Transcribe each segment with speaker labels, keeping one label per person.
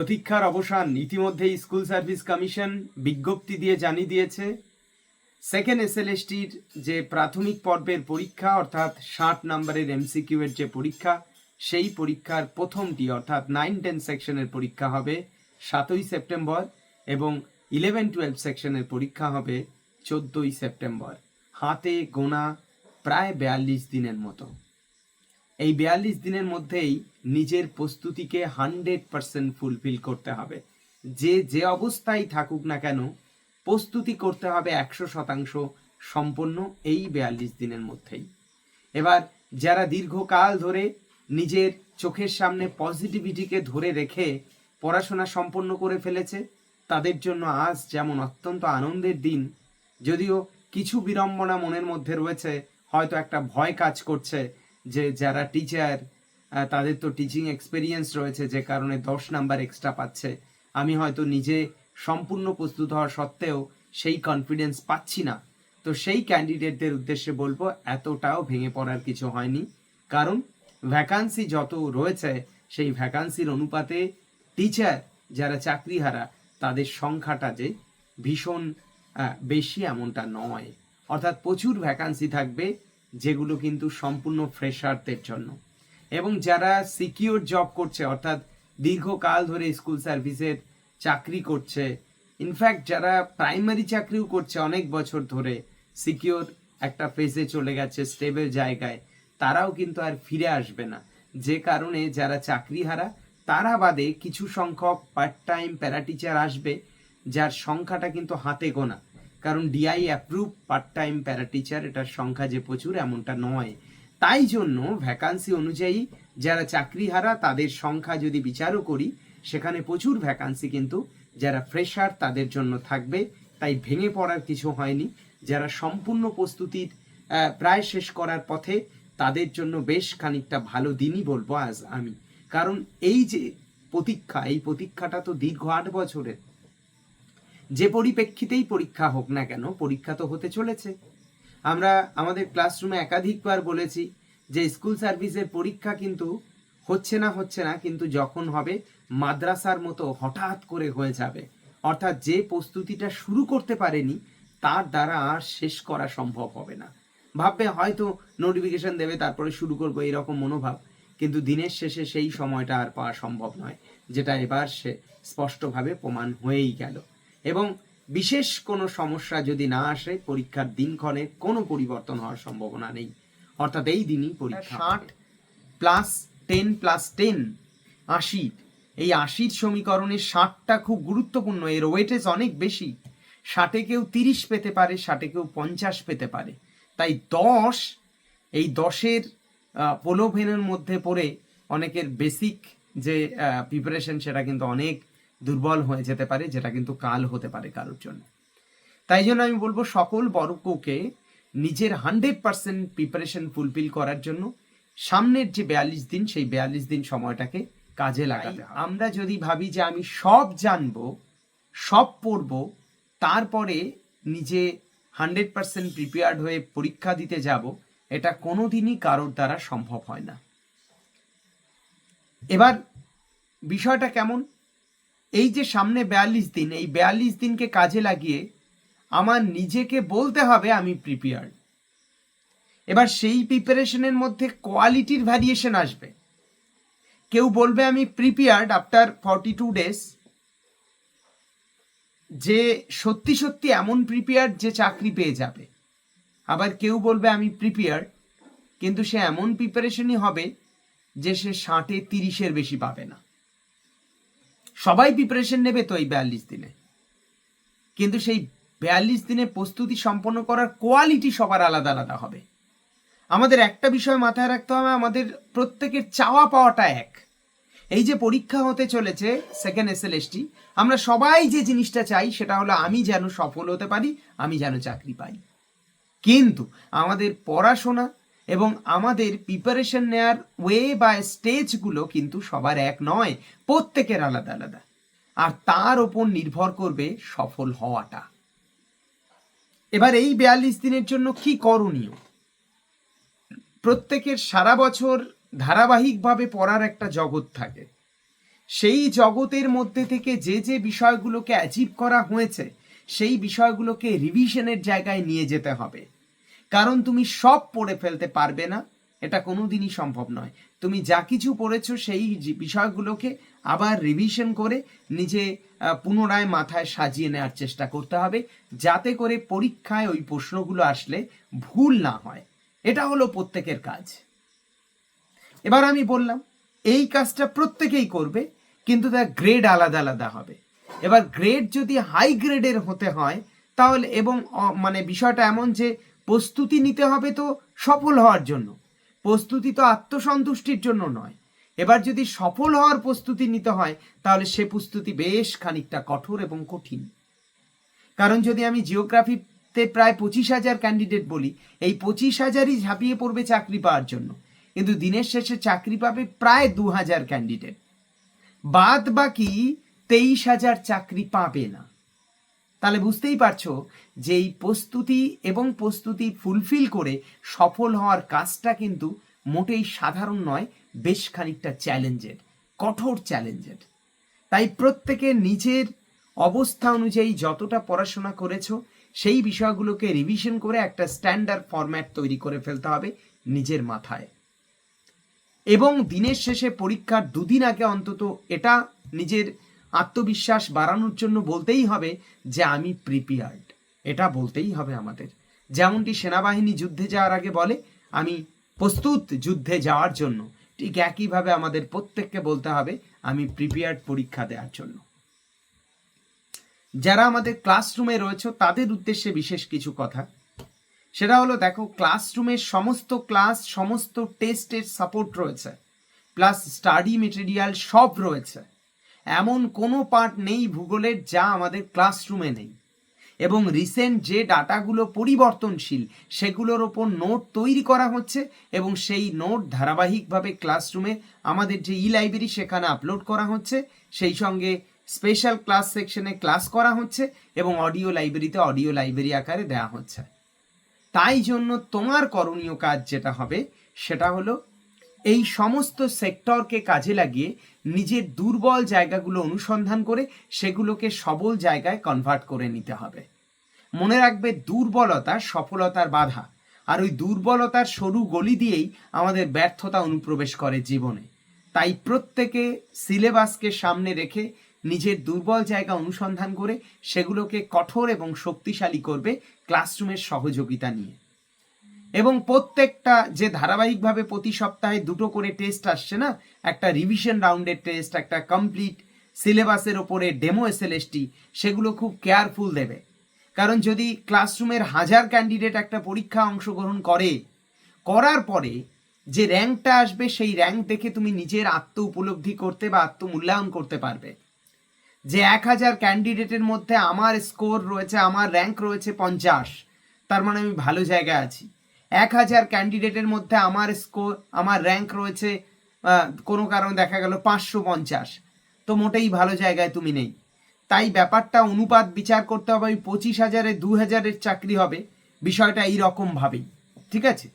Speaker 1: প্রতীক্ষার অবসান ইতিমধ্যেই স্কুল সার্ভিস কমিশন বিজ্ঞপ্তি দিয়ে জানিয়ে দিয়েছে। সেকেন্ড এসএলএসটির যে প্রাথমিক পর্বের পরীক্ষা, অর্থাৎ ষাট নম্বরের এমসিকিউ এর যে পরীক্ষা, সেই পরীক্ষার প্রথমটি, অর্থাৎ নাইন টেন সেকশনের পরীক্ষা হবে সাতই সেপ্টেম্বর এবং ইলেভেন টুয়েলভ সেকশনের পরীক্ষা হবে চোদ্দোই সেপ্টেম্বর। হাতে গোনা প্রায় বেয়াল্লিশ দিনের মতো। এই বিয়াল্লিশ দিনের মধ্যেই নিজের প্রস্তুতিকে হান্ড্রেড পার্সেন্ট ফুলফিল করতে হবে। যে যে অবস্থায় থাকুক না কেন, প্রস্তুতি করতে হবে একশো শতাংশ সম্পন্ন এই বিয়াল্লিশ দিনের মধ্যেই। এবার যারা দীর্ঘকাল ধরে নিজের চোখের সামনে পজিটিভিটিকে ধরে রেখে পড়াশোনা সম্পন্ন করে ফেলেছে, তাদের জন্য আজ যেমন অত্যন্ত আনন্দের দিন, যদিও কিছু বিড়ম্বনা মনের মধ্যে রয়েছে, হয়তো একটা ভয় কাজ করছে যে যারা টিচার তাদের তো টিচিং এক্সপিরিয়েন্স রয়েছে, যে কারণে দশ নাম্বার এক্সট্রা পাচ্ছে। আমি হয়তো নিজে সম্পূর্ণ প্রস্তুত হওয়া সত্ত্বেও সেই কনফিডেন্স পাচ্ছি না। তো সেই ক্যান্ডিডেটদের উদ্দেশ্যে বলব, এতটাও ভেঙে পড়ার কিছু হয়নি। কারণ ভ্যাকান্সি যত রয়েছে, সেই ভ্যাকান্সির অনুপাতে টিচার যারা চাকরিহারা, তাদের সংখ্যাটা যে ভীষণ বেশি এমনটা নয়। অর্থাৎ প্রচুর ভ্যাকান্সি থাকবে যেগুলো কিন্তু সম্পূর্ণ ফ্রেশারদের জন্য। এবং যারা সিকিউর জব করছে, অর্থাৎ দীর্ঘকাল ধরে স্কুল সার্ভিসের চাকরি করছে ইনফ্যাক্ট যারা প্রাইমারি চাকরিও করছে অনেক বছর ধরে সিকিউর একটা ফেজে চলে গেছে স্টেবল জায়গায়, তারাও কিন্তু আর ফিরে আসবে না। যে কারণে যারা চাকরিহারা, তারা বাদে কিছু সংখ্যক পার্ট টাইম প্যারা টিচার আসবে, যার সংখ্যাটা কিন্তু হাতে গোনা। কারণ DI approve part time para teacher এটার সংখ্যা যে প্রচুর, এমনটা নয়। তাই জন্য ভ্যাকান্সি অনুযায়ী যারা চাকরিহারা, তাদের সংখ্যা যদি বিচারও করি, সেখানে প্রচুর ভ্যাকান্সি কিন্তু যারা ফ্রেশার তাদের জন্য থাকবে। তাই ভেঙে পড়ার কিছু হয়নি। যারা সম্পূর্ণ প্রস্তুতির প্রায় শেষ করার পথে, তাদের জন্য বেশ খানিকটা ভালো দিনই বলব আজ আমি। কারণ এই যে প্রতীক্ষা, এই প্রতীক্ষাটা তো দীর্ঘ আট বছরের। যে পরিপ্রেক্ষিতেই পরীক্ষা হোক না কেন, পরীক্ষা তো হতে চলেছে। আমরা আমাদের ক্লাসরুমে একাধিকবার বলেছি যে স্কুল সার্ভিসের পরীক্ষা কিন্তু হচ্ছে না হচ্ছে না, কিন্তু যখন হবে মাদ্রাসার মতো হঠাৎ করে হয়ে যাবে। অর্থাৎ যে প্রস্তুতিটা শুরু করতে পারেনি, তার দ্বারা আর শেষ করা সম্ভব হবে না। ভাববে হয়তো নোটিফিকেশন দেবে, তারপরে শুরু করব, এরকম মনোভাব। কিন্তু দিনের শেষে সেই সময়টা আর পাওয়া সম্ভব নয়, যেটা এবার সে স্পষ্টভাবে প্রমাণ হয়েই গেল। এবং বিশেষ কোনো সমস্যা যদি না আসে পরীক্ষার দিনক্ষণে কোনো পরিবর্তন হওয়ার সম্ভাবনা নেই। অর্থাৎ এই দিনই পরীক্ষা ষাট প্লাস টেন প্লাস টেন আশি এই আশির সমীকরণে ষাটটা খুব গুরুত্বপূর্ণ এর ওয়েটেজ অনেক বেশি। ষাটে কেউ তিরিশ পেতে পারে ষাটে কেউ পঞ্চাশ পেতে পারে। তাই দশ এই দশের আহ, প্রলোভনের মধ্যে পড়ে অনেকের বেসিক যে প্রিপারেশন সেটা কিন্তু অনেক দুর্বল হয়ে যেতে পারে যেটা কিন্তু কাল হতে পারে কারোর জন্য। তাই জন্য আমি বলব সকল বর্গকে নিজের হান্ড্রেড পার্সেন্ট প্রিপারেশন ফুলফিল করার জন্য সামনের যে বেয়াল্লিশ দিন সেই বেয়াল্লিশ দিন সময়টাকে কাজে লাগাতে আমরা যদি ভাবি যে আমি সব জানব সব পড়ব তারপরে নিজে হান্ড্রেড পার্সেন্ট প্রিপেয়ার্ড হয়ে পরীক্ষা দিতে যাব এটা কোনোদিনই কারোর দ্বারা সম্ভব হয় না। এবার বিষয়টা কেমন? এই যে সামনে বেয়াল্লিশ দিন, এই বেয়াল্লিশ দিনকে কাজে লাগিয়ে আমার নিজেকে বলতে হবে আমি প্রিপেয়ার্ড এবার সেই প্রিপারেশনের মধ্যে কোয়ালিটির ভ্যারিয়েশন আসবে। কেউ বলবে আমি prepared after forty two days যে সত্যি সত্যি এমন প্রিপেয়ার্ড যে চাকরি পেয়ে যাবে। আবার কেউ বলবে আমি প্রিপেয়ার্ড কিন্তু সে এমন প্রিপারেশনই হবে যে সে ষাটে তিরিশের বেশি পাবে না। সবাই প্রিপারেশন নেবে তো এই বিয়াল্লিশ দিনে। কিন্তু সেই বিয়াল্লিশ দিনে প্রস্তুতি সম্পন্ন করার কোয়ালিটি সবার আলাদা আলাদা হবে। আমাদের একটা বিষয় মাথায় রাখতে হবে, আমাদের প্রত্যেকের চাওয়া পাওয়াটা এক। এই যে পরীক্ষা হতে চলেছে সেকেন্ড এসএলএসটি আমরা সবাই যে জিনিসটা চাই সেটা হলো আমি যেন সফল হতে পারি, আমি যেন চাকরি পাই। কিন্তু আমাদের পড়াশোনা এবং আমাদের প্রিপারেশন নেয়ার ওয়ে বা স্টেজগুলো কিন্তু সবার এক নয়, প্রত্যেকের আলাদা আলাদা। আর তার ওপর নির্ভর করবে সফল হওয়াটা। এবার এই বিয়াল্লিশ দিনের জন্য কি করণীয়? প্রত্যেকের সারা বছর ধারাবাহিকভাবে পড়ার একটা জগৎ থাকে। সেই জগতের মধ্যে থেকে যে যে বিষয়গুলোকে অ্যাচিভ করা হয়েছে, সেই বিষয়গুলোকে রিভিশনের জায়গায় নিয়ে যেতে হবে। কারণ তুমি সব পড়ে ফেলতে পারবে না, এটা কোনোদিনই সম্ভব নয়। তুমি যা কিছু পড়েছো সেই বিষয়গুলোকে আবার রিভিশন করে নিজে পুনরায় মাথায় সাজিয়ে নেওয়ার চেষ্টা করতে হবে, যাতে করে পরীক্ষায় ওই প্রশ্নগুলো আসলে ভুল না হয়। এটা হলো প্রত্যেকের কাজ। এবার আমি বললাম, এই কাজটা প্রত্যেকেই করবে, কিন্তু তার গ্রেড আলাদা আলাদা হবে। এবার গ্রেড যদি হাই গ্রেডের হতে হয়, তাহলে এবং মানে বিষয়টা এমন যে প্রস্তুতি নিতে হবে তো সফল হওয়ার জন্য। প্রস্তুতি তো আত্মসন্তুষ্টির জন্য নয়। এবার যদি সফল হওয়ার প্রস্তুতি নিতে হয়, তাহলে সে প্রস্তুতি বেশ খানিকটা কঠোর এবং কঠিন। কারণ যদি আমি জিওগ্রাফিতে প্রায় পঁচিশ হাজার ক্যান্ডিডেট বলি, এই পঁচিশ হাজারই ঝাঁপিয়ে পড়বে চাকরি পাওয়ার জন্য। কিন্তু দিনের শেষে চাকরি পাবে প্রায় দু হাজার ক্যান্ডিডেট। বাদ বাকি তেইশ হাজার চাকরি পাবে না। তাহলে বুঝতেই পারছ যে এই প্রস্তুতি এবং প্রস্তুতি ফুলফিল করে সফল হওয়ার কাজটা কিন্তু মোটেই সাধারণ নয়, বেশ খানিকটা চ্যালেঞ্জের, কঠোর চ্যালেঞ্জের। তাই প্রত্যেকে নিজের অবস্থা অনুযায়ী যতটা পড়াশোনা করেছ, সেই বিষয়গুলোকে রিভিশন করে একটা স্ট্যান্ডার্ড ফরম্যাট তৈরি করে ফেলতে হবে নিজের মাথায়। এবং দিনের শেষে পরীক্ষার দুদিন আগে অন্তত এটা নিজের আত্মবিশ্বাস বাড়ানোর জন্য বলতেই হবে যে আমি প্রিপেয়ার্ড এটা বলতেই হবে আমাদের। যেমনটি সেনাবাহিনী যুদ্ধে যাওয়ার আগে বলে, আমি প্রস্তুত যুদ্ধে যাওয়ার জন্য। ঠিক একইভাবে আমাদের প্রত্যেককে বলতে হবে, আমি প্রিপেয়ার্ড পরীক্ষা দেওয়ার জন্য। যারা আমাদের ক্লাসরুমে রয়েছে, তাদের উদ্দেশ্যে বিশেষ কিছু কথা। সেটা হলো, দেখো ক্লাসরুমের সমস্ত ক্লাস সমস্ত টেস্টের সাপোর্ট রয়েছে। প্লাস স্টাডি মেটেরিয়াল সব রয়েছে। এমন কোনো পার্ট নেই ভূগোলের যা আমাদের ক্লাসরুমে নেই। এবং রিসেন্ট যে ডাটাগুলো পরিবর্তনশীল, সেগুলোর ওপর নোট তৈরি করা হচ্ছে এবং সেই নোট ধারাবাহিকভাবে ক্লাসরুমে আমাদের যে ই লাইব্রেরি সেখানে আপলোড করা হচ্ছে, সেই সঙ্গে স্পেশাল ক্লাস সেকশনে ক্লাস করা হচ্ছে এবং অডিও লাইব্রেরিতে অডিও লাইব্রেরি আকারে দেওয়া হচ্ছে। তাই জন্য তোমার করণীয় কাজ যেটা হবে, সেটা হলো এই সমস্ত সেক্টরকে কাজে লাগিয়ে নিজের দুর্বল জায়গাগুলো অনুসন্ধান করে সেগুলোকে সবল জায়গায় কনভার্ট করে নিতে হবে। মনে রাখবে, দুর্বলতা সফলতার বাধা, আর ওই দুর্বলতার সরু গলি দিয়েই আমাদের ব্যর্থতা অনুপ্রবেশ করে জীবনে। তাই প্রত্যেকে সিলেবাসকে সামনে রেখে নিজের দুর্বল জায়গা অনুসন্ধান করে সেগুলোকে কঠোর এবং শক্তিশালী করবে ক্লাসরুমের সহযোগিতা নিয়ে। এবং প্রত্যেকটা যে ধারাবাহিকভাবে প্রতি সপ্তাহে দুটো করে টেস্ট আসছে না, একটা রিভিশন রাউন্ডের টেস্ট একটা কমপ্লিট সিলেবাসের ওপরে ডেমো এসএলএসটি সেগুলো খুব কেয়ারফুল দেবে। কারণ যদি ক্লাসরুমের হাজার ক্যান্ডিডেট একটা পরীক্ষা অংশগ্রহণ করে, করার পরে যে র্যাঙ্কটা আসবে, সেই র্যাঙ্ক দেখে তুমি নিজের আত্ম উপলব্ধি করতে বা আত্মমূল্যায়ন করতে পারবে। যে এক হাজার ক্যান্ডিডেটের মধ্যে আমার স্কোর রয়েছে, আমার র্যাঙ্ক রয়েছে পঞ্চাশ, তার মানে আমি ভালো জায়গায় আছি। এক হাজার ক্যান্ডিডেটের মধ্যে আমার স্কোর আমার র্যাঙ্ক রয়েছে কোনো কারণে দেখা গেল পাঁচশো পঞ্চাশ। তো মোটেই ভালো জায়গায় তুমি নেই। তাই ব্যাপারটা অনুপাত বিচার করতে হবে, ওই পঁচিশ হাজারে দু হাজারের চাকরি হবে, বিষয়টা এই রকম ভাবেই, ঠিক আছে?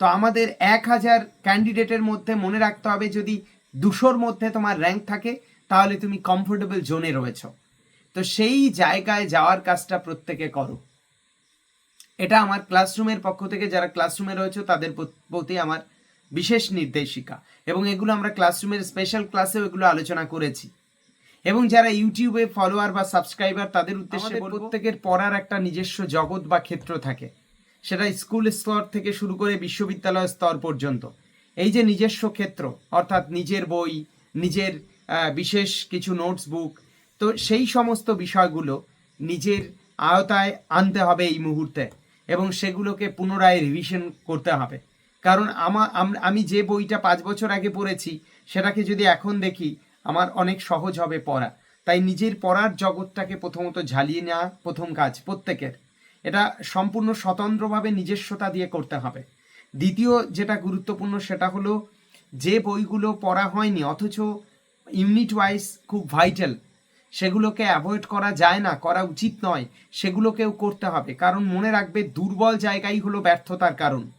Speaker 1: তো আমাদের এক হাজার ক্যান্ডিডেটের মধ্যে মনে রাখতে হবে, যদি দুশোর মধ্যে তোমার র্যাঙ্ক থাকে, তাহলে তুমি কমফোর্টেবল জোনে রয়েছ। তো সেই জায়গায় যাওয়ার কাজটা প্রত্যেকে করো। এটা আমার ক্লাসরুমের পক্ষ থেকে যারা ক্লাসরুমে রয়েছে তাদের প্রতি আমার বিশেষ নির্দেশিকা। এবং এগুলো আমরা ক্লাসরুমের স্পেশাল ক্লাসেও এগুলো আলোচনা করেছি। এবং যারা ইউটিউবে ফলোয়ার বা সাবস্ক্রাইবার তাদের উদ্দেশ্যে প্রত্যেকের পড়ার একটা নিজস্ব জগৎ বা ক্ষেত্র থাকে। সেটা স্কুল স্তর থেকে শুরু করে বিশ্ববিদ্যালয় স্তর পর্যন্ত। এই যে নিজস্ব ক্ষেত্র অর্থাৎ নিজের বই নিজের বিশেষ কিছু নোটস বুক তো সেই সমস্ত বিষয়গুলো নিজের আয়তায় আনতে হবে এই মুহূর্তে। এবং সেগুলোকে পুনরায় রিভিশন করতে হবে। কারণ আমা- আম- যে বইটা পাঁচ বছর আগে পড়েছি, সেটাকে যদি এখন দেখি, আমার অনেক সহজ হবে পড়া। তাই নিজের পড়ার জগৎটাকে প্রথমত ঝালিয়ে নেওয়া প্রথম কাজ প্রত্যেকের। এটা সম্পূর্ণ স্বতন্ত্রভাবে নিজস্বতা দিয়ে করতে হবে। দ্বিতীয় যেটা গুরুত্বপূর্ণ, সেটা হলো যে বইগুলো পড়া হয়নি, অথচ ইউনিট ওয়াইজ খুব ভাইটাল সেগুলোকে অ্যাভয়েড করা যায় না, করা উচিত নয়। সেগুলোকেও করতে হবে। কারণ মনে রাখবে, দুর্বল জায়গাই হলো ব্যর্থতার কারণ।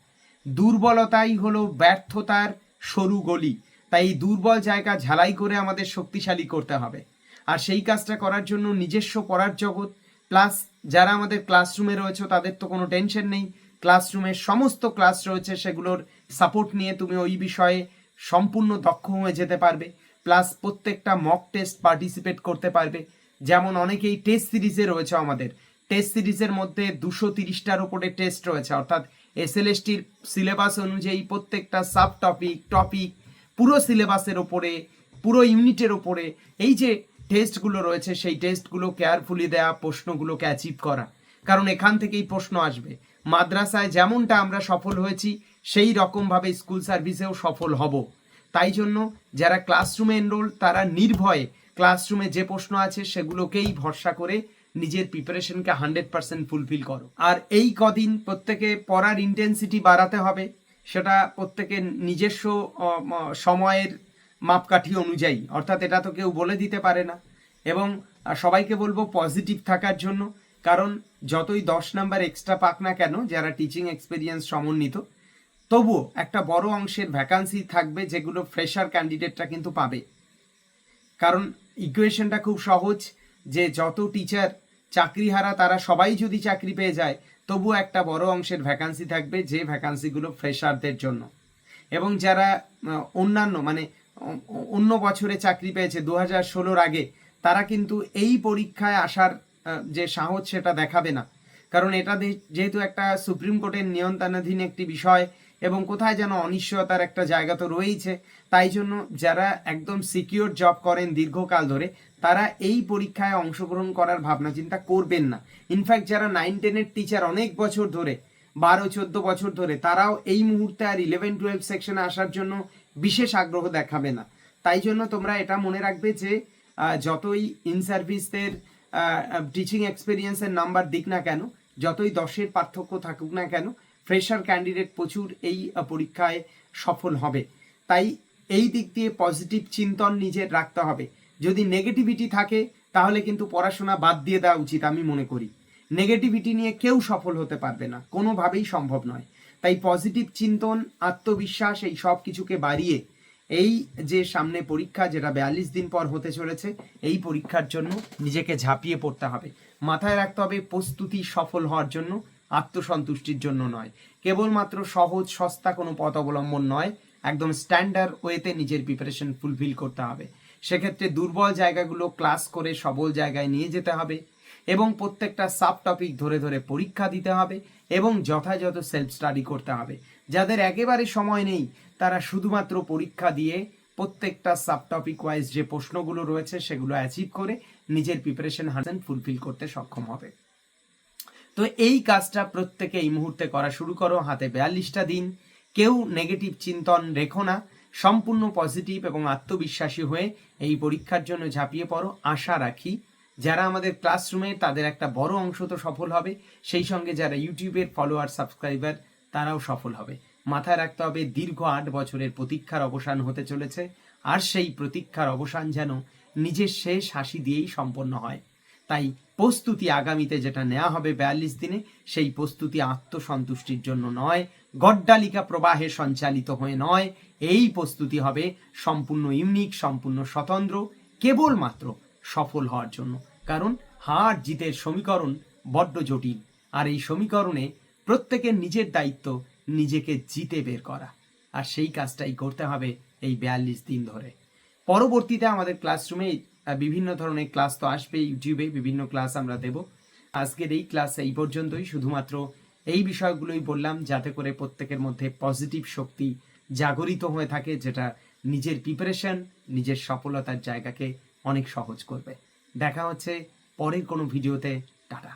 Speaker 1: দুর্বলতাই হলো ব্যর্থতার সরু গলি। তাই এই দুর্বল জায়গা ঝালাই করে আমাদের শক্তিশালী করতে হবে। আর সেই কাজটা করার জন্য নিজস্ব পড়ার জগৎ প্লাস যারা আমাদের ক্লাসরুমে রয়েছে, তাদের তো কোনো টেনশন নেই। ক্লাসরুমের সমস্ত ক্লাস রয়েছে, সেগুলোর সাপোর্ট নিয়ে তুমি ওই বিষয়ে সম্পূর্ণ দক্ষ হয়ে যেতে পারবে। প্লাস প্রত্যেকটা মক টেস্ট পার্টিসিপেট করতে পারবে। যেমন অনেকেই টেস্ট সিরিজে রয়েছে আমাদের। টেস্ট সিরিজের মধ্যে দুশো তিরিশটার ওপরে টেস্ট রয়েছে। অর্থাৎ এসএলএসটির সিলেবাস অনুযায়ী প্রত্যেকটা সাব টপিক টপিক পুরো সিলেবাসের ওপরে পুরো ইউনিটের ওপরে এই যে টেস্টগুলো রয়েছে, সেই টেস্টগুলো কেয়ারফুলি দেওয়া প্রশ্নগুলোকে অ্যাচিভ করা। কারণ এখান থেকেই প্রশ্ন আসবে। মাদ্রাসায় যেমনটা আমরা সফল হয়েছি, সেই রকমভাবে স্কুল সার্ভিসেও সফল হব। তাই জন্য যারা ক্লাসরুমে এনরোল তারা নির্ভয়ে ক্লাসরুমে যে প্রশ্ন আছে সেগুলোকেই ভরসা করে নিজের প্রিপারেশনকে হান্ড্রেড পার্সেন্ট ফুলফিল করো। আর এই কদিন প্রত্যেকে পড়ার ইন্টেন্সিটি বাড়াতে হবে, সেটা প্রত্যেকের নিজস্ব সময়ের মাপকাঠি অনুযায়ী, অর্থাৎ এটা তো কেউ বলে দিতে পারে না। এবং সবাইকে বলব পজিটিভ থাকার জন্য, কারণ যতই দশ নাম্বার এক্সট্রা পাক না কেন, যারা টিচিং এক্সপিরিয়েন্স সমন্বিত তবুও একটা বড় অংশের ভ্যাকান্সি থাকবে যেগুলো ফ্রেশার ক্যান্ডিডেটরা কিন্তু পাবে। কারণ ইকুয়েশনটা খুব সহজ যে যত টিচার চাকরিহারা, তারা সবাই যদি চাকরি পেয়ে যায় তবু একটা বড় অংশের ভ্যাকান্সি থাকবে যে ভ্যাকান্সিগুলো ফ্রেশারদের জন্য। এবং যারা অন্যান্য মানে অন্য বছরে চাকরি পেয়েছে দু হাজার ষোলোর আগে, তারা কিন্তু এই পরীক্ষায় আসার যে সাহস সেটা দেখাবে না। কারণ এটা যেহেতু একটা সুপ্রিম কোর্টের নিয়ন্ত্রণাধীন একটি বিষয় এবং কোথায় যেন অনিশ্চয়তার একটা জায়গা তো রয়েছে তাই জন্য যারা একদম সিকিউর জব করেন দীর্ঘকাল ধরে, তারা এই পরীক্ষায় অংশগ্রহণ করার ভাবনা চিন্তা করবেন না। ইনফ্যাক্ট যারা নাইন টেনের টিচার অনেক বছর ধরে, বারো, চোদ্দ বছর ধরে, তারাও এই মুহূর্তে আর ইলেভেন টুয়েলভ সেকশনে আসার জন্য বিশেষ আগ্রহ দেখাবে না। তাই জন্য তোমরা এটা মনে রাখবে যে যতই ইন সার্ভিসদের টিচিং এক্সপিরিয়েন্সের নাম্বার দিক না কেন, যতই দশের পার্থক্য থাকুক না কেন ফ্রেশার ক্যান্ডিডেট প্রচুর এই পরীক্ষায় সফল হবে। তাই এই দিক দিয়ে পজিটিভ চিন্তন নিজের রাখতে হবে। যদি নেগেটিভিটি থাকে, তাহলে কিন্তু পড়াশোনা বাদ দিয়ে দেওয়া উচিত আমি মনে করি। নেগেটিভিটি নিয়ে কেউ সফল হতে পারবে না, কোনোভাবেই সম্ভব নয়। তাই পজিটিভ চিন্তন, আত্মবিশ্বাস, এই সব কিছুকে বাড়িয়ে এই যে সামনে পরীক্ষা, যেটা বিয়াল্লিশ দিন পর হতে চলেছে, এই পরীক্ষার জন্য নিজেকে ঝাঁপিয়ে পড়তে হবে। মাথায় রাখতে হবে প্রস্তুতি সফল হওয়ার জন্য। আত্মসন্তুষ্টির জন্য নয়। কেবলমাত্র সহজ, সস্তা কোনো পথ অবলম্বন নয়, একদম স্ট্যান্ডার্ড ওয়েতে নিজের প্রিপারেশন ফুলফিল করতে হবে। সেক্ষেত্রে দুর্বল জায়গাগুলো ক্লাস করে সবল জায়গায় নিয়ে যেতে হবে এবং প্রত্যেকটা সাব টপিক ধরে ধরে পরীক্ষা দিতে হবে এবং যথাযথ সেলফ স্টাডি করতে হবে। যাদের একেবারে সময় নেই, তারা শুধুমাত্র পরীক্ষা দিয়ে প্রত্যেকটা সাব টপিক ওয়াইজ যে প্রশ্নগুলো রয়েছে সেগুলো অ্যাচিভ করে নিজের প্রিপারেশন হান্ড্রেড ফুলফিল করতে সক্ষম হবে। তো এই কাজটা প্রত্যেকে এই মুহূর্তে করা শুরু করো, হাতে বিয়াল্লিশটা দিন। কেউ নেগেটিভ চিন্তন রেখো না, সম্পূর্ণ পজিটিভ এবং আত্মবিশ্বাসী হয়ে এই পরীক্ষার জন্য ঝাঁপিয়ে পড়ো। আশা রাখি যারা আমাদের ক্লাসরুমে তাদের একটা বড় অংশ তো সফল হবে। সেই সঙ্গে যারা ইউটিউবের ফলোয়ার সাবস্ক্রাইবার তারাও সফল হবে। মাথায় রাখতে হবে, দীর্ঘ আট বছরের প্রতীক্ষার অবসান হতে চলেছে। আর সেই প্রতীক্ষার অবসান যেন নিজের শেষ হাসি দিয়েই সম্পন্ন হয়। তাই প্রস্তুতি আগামীতে যেটা নেওয়া হবে বিয়াল্লিশ দিনে, সেই প্রস্তুতি আত্মসন্তুষ্টির জন্য নয়, গড্ডালিকা প্রবাহে সঞ্চালিত হয়ে নয়, এই প্রস্তুতি হবে সম্পূর্ণ ইউনিক সম্পূর্ণ স্বতন্ত্র, কেবলমাত্র সফল হওয়ার জন্য। কারণ হার জিতের সমীকরণ বড্ড জটিল, আর এই সমীকরণে প্রত্যেকের নিজের দায়িত্ব নিজেকে জিতে বের করা। আর সেই কাজটাই করতে হবে এই বিয়াল্লিশ দিন ধরে। পরবর্তীতে আমাদের ক্লাসরুমে বিভিন্ন ধরনের ক্লাস তো আসবে ইউটিউবে বিভিন্ন ক্লাস আমরা দেব। আজকের এই ক্লাস এই পর্যন্তই। শুধুমাত্র এই বিষয়গুলোই বললাম, যাতে করে প্রত্যেকের মধ্যে পজিটিভ শক্তি জাগরিত হয়ে থাকে, যেটা নিজের প্রিপারেশন নিজের সফলতার জায়গাকে অনেক সহজ করবে। দেখা হচ্ছে পরের কোনো ভিডিওতে টাটা।